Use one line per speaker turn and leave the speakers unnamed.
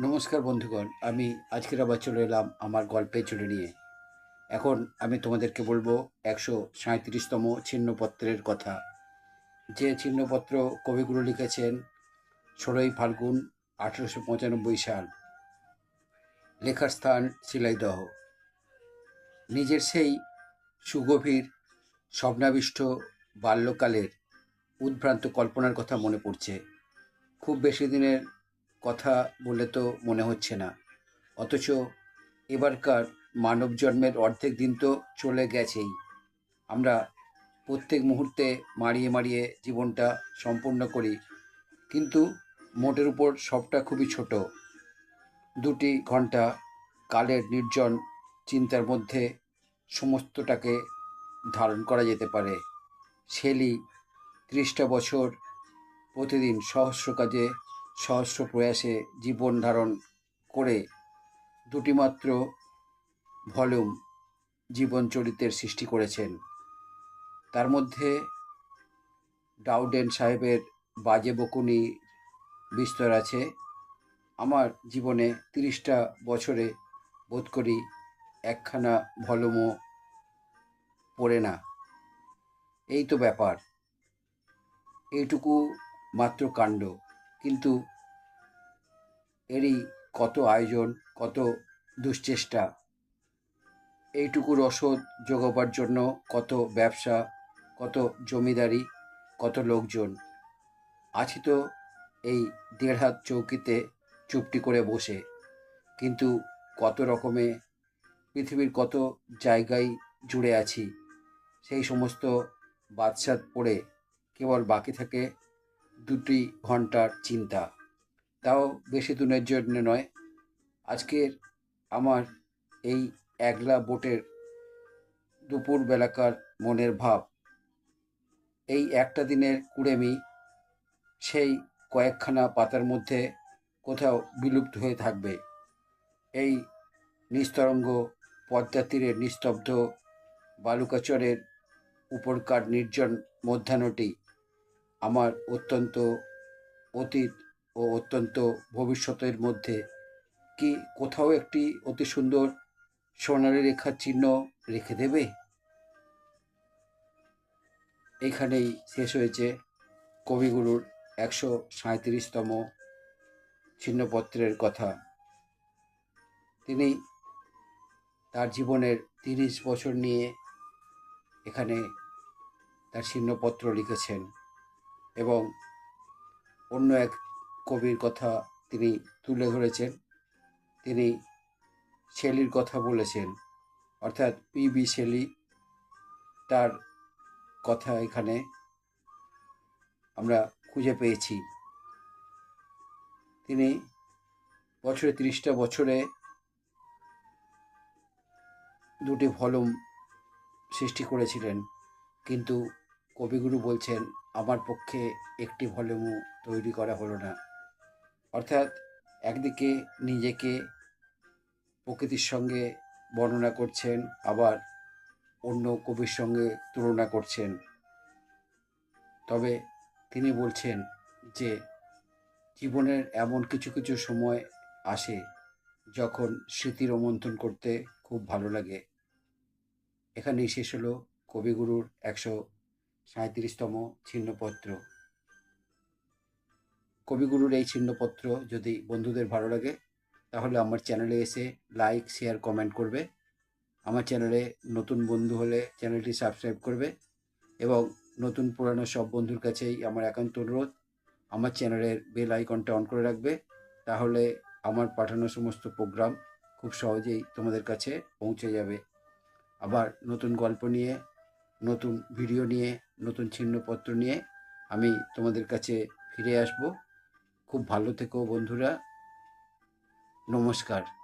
নমস্কার বন্ধুগণ, আমি আজকের আবার চলে এলাম আমার গল্পে চলে নিয়ে। এখন আমি তোমাদেরকে বলব একশো সাঁত্রিশতম ছিন্নপত্রের কথা। যে ছিন্নপত্র কবিগুরু লিখেছেন ষোলোই ফাল্গুন আঠেরোশো পঁচানব্বই সাল। লেখার স্থান শিলাইদহ। নিজের সেই সুগভীর, স্বপ্নাবিষ্ট বাল্যকালের উদ্ভ্রান্ত কল্পনার কথা মনে পড়ছে। খুব বেশি দিনের কথা বলে তো মনে হচ্ছে না। অথচ এবারকার মানব জন্মের অর্ধেক দিন তো চলে গেছেই। আমরা প্রত্যেক মুহূর্তে মারিয়ে মারিয়ে জীবনটা সম্পূর্ণ করি। কিন্তু মোটের উপর সবটা খুবই ছোট। দুটি ঘণ্টা কালের নির্জন চিন্তার মধ্যে সমস্তটাকে ধারণ করা যেতে পারে। শেলি ত্রিশটা বছর প্রতিদিন সহস্র কাজে সহস্র প্রয়াসে জীবন ধারণ করে দুটি মাত্র ভলিউম জীবন চরিত্রের সৃষ্টি করেছেন। তার মধ্যে ডাউডেন সাহেবের বাজে বকুনি বিস্তর আছে। আমার জীবনে তিরিশটা বছরে বোধ করি একখানা ভলুমও পড়ে না। এই তো ব্যাপার। এইটুকু মাত্র কাণ্ড। কিন্তু এরই কত আয়োজন, কত দুশ্চেষ্টা। এইটুকু রসদ যোগাবার জন্য কত ব্যবসা, কত জমিদারি, কত লোকজন। আছি তো এই দেড় হাত চৌকিতে চুপটি করে বসে। কিন্তু কত রকমে পৃথিবীর কত জায়গায় জুড়ে আছি, সেই সমস্ত বাদশাদ পড়ে কেবল বাকি থাকে দুটি ঘণ্টার চিন্তা। তাও বেশি দিনের জন্য নয়। আজকের আমার এই একলা বোটের দুপুর বেলাকার মনের ভাব। এই একটা দিনের কুড়েমি, সেই কয়েকখানা পাতার মধ্যে কোথাও বিলুপ্ত হয়ে থাকবে। এই নিস্তরঙ্গ পদ্মা তীরের নিস্তব্ধ বালুকাচরের উপরকার নির্জন মধ্যাহ্নটি আমার অত্যন্ত অতীত ও অত্যন্ত ভবিষ্যতের মধ্যে। কি কোথাও একটি অতি সুন্দর সোনালি রেখার চিহ্ন রেখে দেবে? এখানেই শেষ হয়েছে কবিগুরুর একশো সাঁত্রিশতম ছিন্নপত্রের কথা। তিনি তার জীবনের তিরিশ বছর নিয়ে এখানে তার ছিন্নপত্র লিখেছেন। এবং অন্য এক কবির কথা তিনি তুলে ধরেছেন। তিনি শেলির কথা বলেছেন। অর্থাৎ পি বি শেলি তার কথা এখানে আমরা খুঁজে পেয়েছি। তিনি বছরে তিরিশটা বছরে দুটি ভলুম সৃষ্টি করেছিলেন। কিন্তু কবিগুরু বলছেন, আমার পক্ষে একটি ভলিউমও তৈরি করা হলো না। অর্থাৎ একদিকে নিজেকে প্রকৃতির সঙ্গে বর্ণনা করছেন, আবার অন্য কবির সঙ্গে তুলনা করছেন। তবে তিনি বলছেন যে, জীবনের এমন কিছু কিছু সময় আসে যখন স্মৃতি রোমন্থন করতে খুব ভালো লাগে। এখানেই শেষ হলো কবিগুরুর একশো সাঁত্রিশতম ছিন্নপত্র। কবিগুরুর এই ছিন্নপত্র যদি বন্ধুদের ভালো লাগে, তাহলে আমার চ্যানেলে এসে লাইক, শেয়ার, কমেন্ট করবে। আমার চ্যানেলে নতুন বন্ধু হলে চ্যানেলটি সাবস্ক্রাইব করবে এবং নতুন পুরানো সব বন্ধুর কাছেই আমার একান্ত অনুরোধ, আমার চ্যানেলের বেল আইকনটা অন করে রাখবে। তাহলে আমার পাঠানো সমস্ত প্রোগ্রাম খুব সহজেই তোমাদের কাছে পৌঁছে যাবে। আবার নতুন গল্প নিয়ে নতুন ভিডিও নিয়ে, নতুন ছিন্নপত্র নিয়ে আমি তোমাদের কাছে ফিরে আসব। খুব ভালো থেকো বন্ধুরা। নমস্কার।